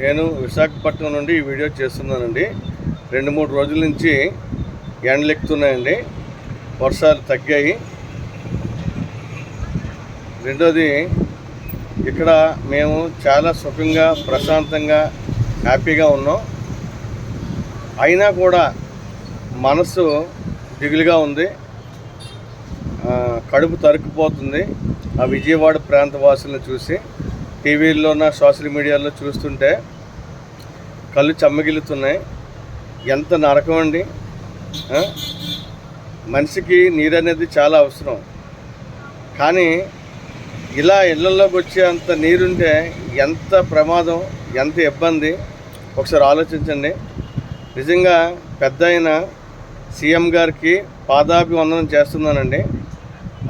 నేను విశాఖపట్నం నుండి ఈ వీడియో చేస్తున్నానండి. రెండు మూడు రోజుల నుంచి ఎండలు ఎక్కుతున్నాయండి. వర్షాలు తగ్గాయి. రెండోది ఇక్కడ మేము చాలా సుఖంగా ప్రశాంతంగా హ్యాపీగా ఉన్నాం. అయినా కూడా మనసు దిగులుగా ఉంది. కడుపు తరుక్కుపోతుంది. ఆ విజయవాడ ప్రాంత వాసులను చూసి టీవీల్లోన సోషల్ మీడియాలో చూస్తుంటే కళ్ళు చెమ్మగిలుతున్నాయి ఎంత నరకం అండి? మనిషికి నీరు అనేది చాలా అవసరం. కానీ ఇలా ఇళ్ళలోకి వచ్చే అంత నీరుంటే ఎంత ప్రమాదం ఎంత ఇబ్బంది? ఒకసారి ఆలోచించండి. నిజంగా పెద్ద అయిన సీఎం గారికి పాదాభివందనం చేస్తున్నానండి.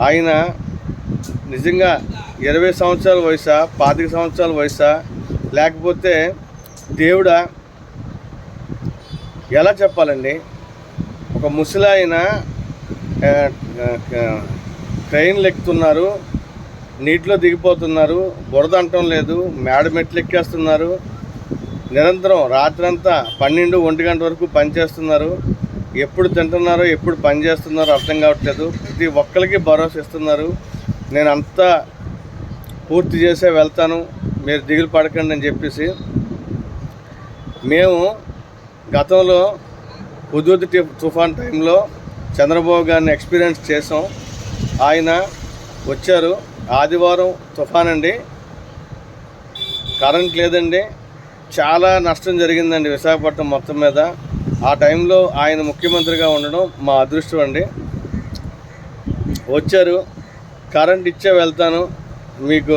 ఆయన నిజంగా ఇరవై సంవత్సరాల వయసా పాతిక సంవత్సరాల వయసా లేకపోతే దేవుడా ఎలా చెప్పాలండి? ఒక ముసలాయన ట్రైన్లు ఎక్కుతున్నారు నీటిలో దిగిపోతున్నారు బురద అంటం లేదు మేడ మెట్లు ఎక్కేస్తున్నారు నిరంతరం రాత్రంతా పన్నెండు ఒంటి గంట వరకు పనిచేస్తున్నారు ఎప్పుడు తింటున్నారో ఎప్పుడు పని చేస్తున్నారో అర్థం కావట్లేదు ప్రతి ఒక్కరికి భరోసా ఇస్తున్నారు నేను అంతా పూర్తి చేసే వెళ్తాను. మీరు దిగులు పడకండి అని చెప్పేసి. మేము గతంలో హుదూద్ తుఫాన్ టైంలో చంద్రబాబు గారిని ఎక్స్పీరియన్స్ చేసాం ఆయన వచ్చారు. ఆదివారం తుఫాన్ అండి. కరెంట్ లేదండి. చాలా నష్టం జరిగిందండి విశాఖపట్నం మొత్తం మీద. ఆ టైంలో ఆయన ముఖ్యమంత్రిగా ఉండడం మా అదృష్టం అండి. వచ్చారు. కరెంట్ ఇచ్చే వెళ్తాను. మీకు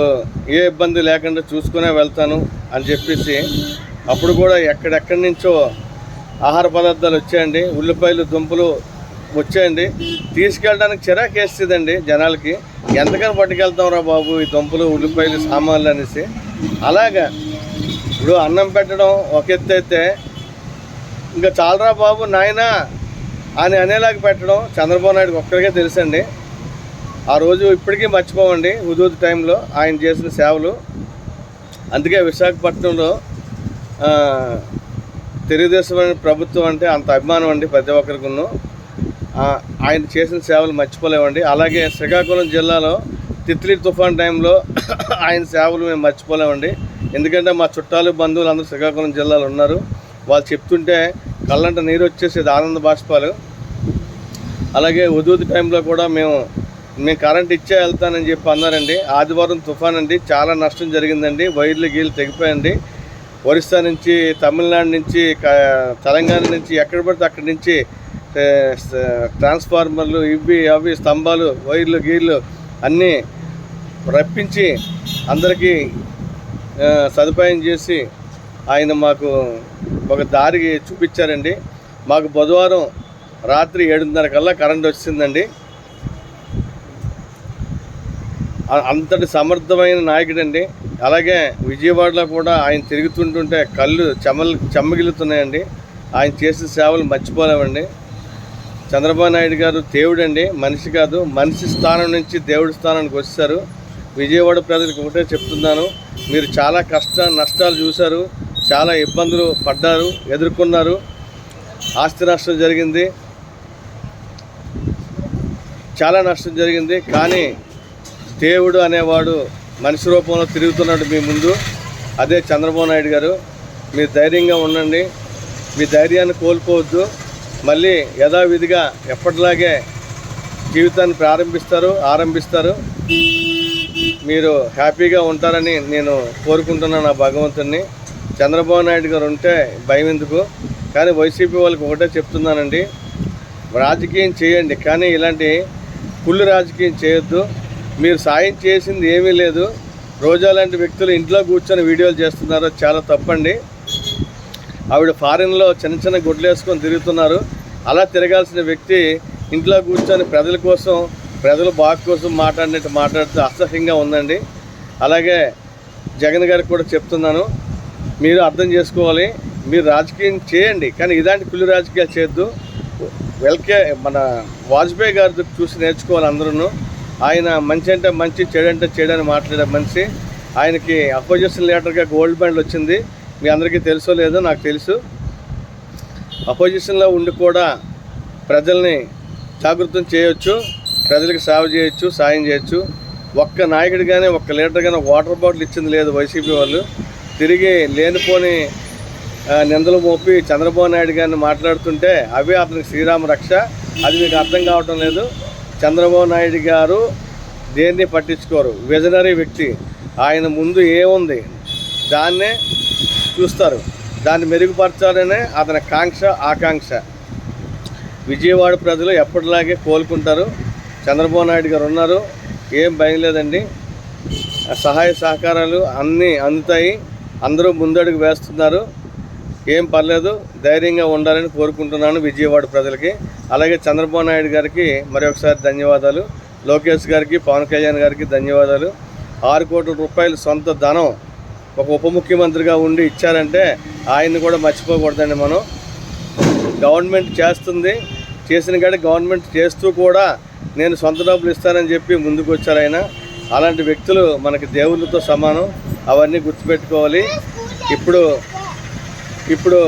ఏ ఇబ్బంది లేకుండా చూసుకునే వెళ్తాను అని చెప్పేసి అప్పుడు కూడా ఎక్కడెక్కడి నుంచో ఆహార పదార్థాలు వచ్చాయండి. ఉల్లిపాయలు దుంపలు వచ్చాయండి. తీసుకెళ్ళడానికి చిరాకు వేస్తుందండి జనాలకి. ఎంతకని పట్టుకెళ్తాంరా బాబు ఈ దుంపలు ఉల్లిపాయలు సామాన్లు అనేసి. అలాగా. ఇప్పుడు అన్నం పెట్టడం ఒక ఎత్తు అయితే ఇంకా చాలరా బాబు నాయనా అని అనేలాగా పెట్టడం చంద్రబాబు నాయుడుకి ఒక్కరికే తెలుసండి. ఆ రోజు ఇప్పటికీ మర్చిపోవండి హుదూద్ టైంలో ఆయన చేసిన సేవలు. అందుకే విశాఖపట్నంలో తెలుగుదేశం ప్రభుత్వం అంటే అంత అభిమానం అండి ప్రతి ఒక్కరికిను. ఆయన చేసిన సేవలు మర్చిపోలేమండి. అలాగే శ్రీకాకుళం జిల్లాలో తిత్లీ తుఫాన్ టైంలో ఆయన సేవలు మేము మర్చిపోలేమండి. ఎందుకంటే మా చుట్టాలు బంధువులు అందరూ శ్రీకాకుళం జిల్లాలో ఉన్నారు. వాళ్ళు చెప్తుంటే కళ్ళంట నీరు వచ్చేసేది ఆనంద బాష్పాలు. అలాగే ఉదూది టైంలో కూడా మేము మేము కరెంట్ ఇచ్చే వెళ్తానని చెప్పి అన్నారండి. ఆదివారం తుఫాన్ అండి చాలా నష్టం జరిగిందండి. వైర్లు గీళ్ళు తెగిపోయండి ఒరిస్సా నుంచి తమిళనాడు నుంచి తెలంగాణ నుంచి ఎక్కడ పడితే అక్కడి నుంచి ట్రాన్స్ఫార్మర్లు ఇవి అవి స్తంభాలు వైర్లు గీర్లు అన్నీ రప్పించి అందరికీ సదుపాయం చేసి ఆయన మాకు ఒక దారి చూపించారండి. మాకు బుధవారం రాత్రి ఏడున్నర కల్లా కరెంట్ వచ్చిందండి. అంతటి సమర్థమైన నాయకుడండి. అలాగే విజయవాడలో కూడా ఆయన తిరుగుతుంటుంటే కళ్ళు చెమలు చెమ్మగిలుతున్నాయండి ఆయన చేసిన సేవలు మర్చిపోలేమండి. చంద్రబాబు నాయుడు గారు దేవుడండి. మనిషి కాదు మనిషి స్థానం నుంచి దేవుడి స్థానానికి వచ్చారు. విజయవాడ ప్రజలకు ఒకటే చెప్తున్నాను. మీరు చాలా కష్ట నష్టాలు చూశారు. చాలా ఇబ్బందులు పడ్డారు ఎదుర్కొన్నారు. ఆస్తి నష్టం జరిగింది. చాలా నష్టం జరిగింది. కానీ దేవుడు అనేవాడు మనిషి రూపంలో తిరుగుతున్నాడు మీ ముందు. అదే చంద్రబాబు నాయుడు గారు మీరు ధైర్యంగా ఉండండి. మీ ధైర్యాన్ని కోల్పోవద్దు. మళ్ళీ యథావిధిగా ఎప్పటిలాగే జీవితాన్ని ప్రారంభిస్తారు ఆరంభిస్తారు. మీరు హ్యాపీగా ఉంటారని నేను కోరుకుంటున్నాను నా భగవంతుని చంద్రబాబు నాయుడు గారు ఉంటే భయం ఎందుకు? కానీ వైసీపీ వాళ్ళకి ఒకటే చెప్తున్నానండి. రాజకీయం చేయండి కానీ ఇలాంటి కుళ్ళు రాజకీయం చేయొద్దు. మీరు సాయం చేసింది ఏమీ లేదు. రోజా లాంటి వ్యక్తులు ఇంట్లో కూర్చొని వీడియోలు చేస్తున్నారో. చాలా తప్పండి. ఆవిడ ఫారిన్లో చిన్న చిన్న గుడ్లు వేసుకొని తిరుగుతున్నారు. అలా తిరగాల్సిన వ్యక్తి ఇంట్లో కూర్చొని ప్రజల కోసం ప్రజల బాగు కోసం మాట్లాడినట్టు మాట్లాడుతూ అసహ్యంగా ఉందండి. అలాగే జగన్ గారికి కూడా చెప్తున్నాను మీరు అర్థం చేసుకోవాలి. మీరు రాజకీయం చేయండి కానీ ఇలాంటి కుళ్ళు రాజకీయాలు చేయొద్దు. వెల్కే మన వాజ్పేయి గారి చూసి నేర్చుకోవాలి అందరూ ఆయన మంచి అంటే మంచి చెడు అంటే చెడు అని మాట్లాడే మనిషి. ఆయనకి అపోజిషన్ లీడర్గా గోల్డ్ మెడల్ వచ్చింది. మీ అందరికీ తెలుసో లేదో నాకు తెలుసు. అపోజిషన్లో ఉండి కూడా ప్రజల్ని జాగృతం చేయొచ్చు ప్రజలకు సేవ చేయొచ్చు సాయం చేయొచ్చు. ఒక్క నాయకుడు కానీ ఒక్క లీటర్ కానీ వాటర్ బాటిల్ ఇచ్చింది లేదు వైసీపీ వాళ్ళు. తిరిగి లేనిపోని నిందలు మోపి చంద్రబాబు నాయుడు గారిని మాట్లాడుతుంటే అవే అతనికి శ్రీరామ రక్ష. అది మీకు అర్థం కావటం లేదు. చంద్రబాబు నాయుడు గారు దేన్ని పట్టించుకోరు? విజనరీ వ్యక్తి. ఆయన ముందు ఏముంది? దాన్నే చూస్తారు. దాన్ని మెరుగుపరచాలనే అతని కాంక్ష ఆకాంక్ష. విజయవాడ ప్రజలు ఎప్పటిలాగే కోలుకుంటారు. చంద్రబాబు నాయుడు గారు ఉన్నారు. ఏం భయం లేదండి. సహాయ సహకారాలు అన్నీ అందుతాయి. అందరూ ముందడుగు వేస్తున్నారు. ఏం పర్లేదు ధైర్యంగా ఉండాలని కోరుకుంటున్నాను విజయవాడ ప్రజలకి. అలాగే చంద్రబాబు నాయుడు గారికి మరొకసారి ధన్యవాదాలు. లోకేష్ గారికి పవన్ కళ్యాణ్ గారికి ధన్యవాదాలు. ఆరు కోట్ల రూపాయలు సొంత ధనం ఒక ఉప ముఖ్యమంత్రిగా ఉండి ఇచ్చారంటే ఆయన్ని కూడా మర్చిపోకూడదండి మనం. గవర్నమెంట్ చేస్తుంది చేసిన కాడ గవర్నమెంట్ చేస్తూ కూడా నేను సొంత డబ్బులు ఇస్తానని చెప్పి ముందుకు వచ్చారు ఆయన. అలాంటి వ్యక్తులు మనకి దేవుళ్ళతో సమానం అవన్నీ గుర్తుపెట్టుకోవాలి. ఇప్పుడు ఇప్పుడు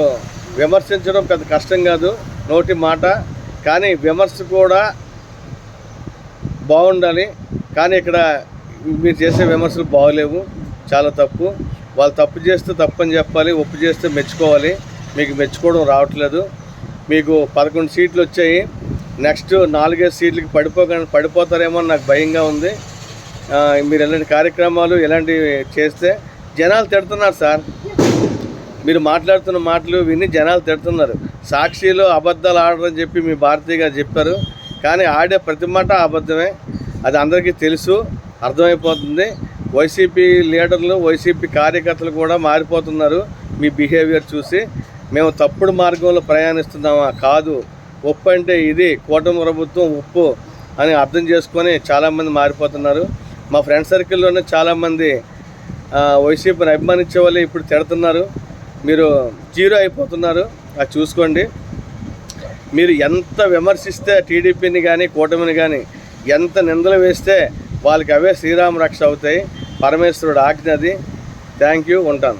విమర్శించడం పెద్ద కష్టం కాదు నోటి మాట. కానీ విమర్శ కూడా బాగుండాలి. కానీ ఇక్కడ మీరు చేసే విమర్శలు బాగలేవు చాలా తప్పు. వాళ్ళు తప్పు చేస్తే తప్పని చెప్పాలి ఒప్పు చేస్తే మెచ్చుకోవాలి. మీకు మెచ్చుకోవడం రావట్లేదు. మీకు పదకొండు సీట్లు వచ్చాయి. నెక్స్ట్ నాలుగైదు సీట్లకి పడిపోక పడిపోతారేమో అని నాకు భయంగా ఉంది. మీరు ఎలాంటి కార్యక్రమాలు ఇలాంటివి చేస్తే జనాలు తిడుతున్నారు సార్. మీరు మాట్లాడుతున్న మాటలు విని జనాలు తిడుతున్నారు. సాక్షిలో అబద్ధాలు ఆడరని చెప్పి మీ భారతీయ గారు చెప్పారు. కానీ ఆడే ప్రతి మాట అబద్ధమే. అది అందరికీ తెలుసు. అర్థమైపోతుంది. వైసీపీ లీడర్లు వైసీపీ కార్యకర్తలు కూడా మారిపోతున్నారు మీ బిహేవియర్ చూసి. మేము తప్పుడు మార్గంలో ప్రయాణిస్తున్నామా? కాదు. ఉప్పు అంటే ఇది. కూటమి ప్రభుత్వం ఉప్పు అని అర్థం చేసుకొని చాలామంది మారిపోతున్నారు. మా ఫ్రెండ్ సర్కిల్లోనే చాలామంది వైసీపీని అభిమానించే వాళ్ళు ఇప్పుడు తిడుతున్నారు. మీరు జీరో అయిపోతున్నారు. అది చూసుకోండి. మీరు ఎంత విమర్శిస్తే టీడీపీని కానీ కూటమిని కానీ ఎంత నిందలు వేస్తే వాళ్ళకి అవే శ్రీరామ రక్ష అవుతాయి. పరమేశ్వరుడు ఆజ్ఞ అది. Thank you. ఉంటాను.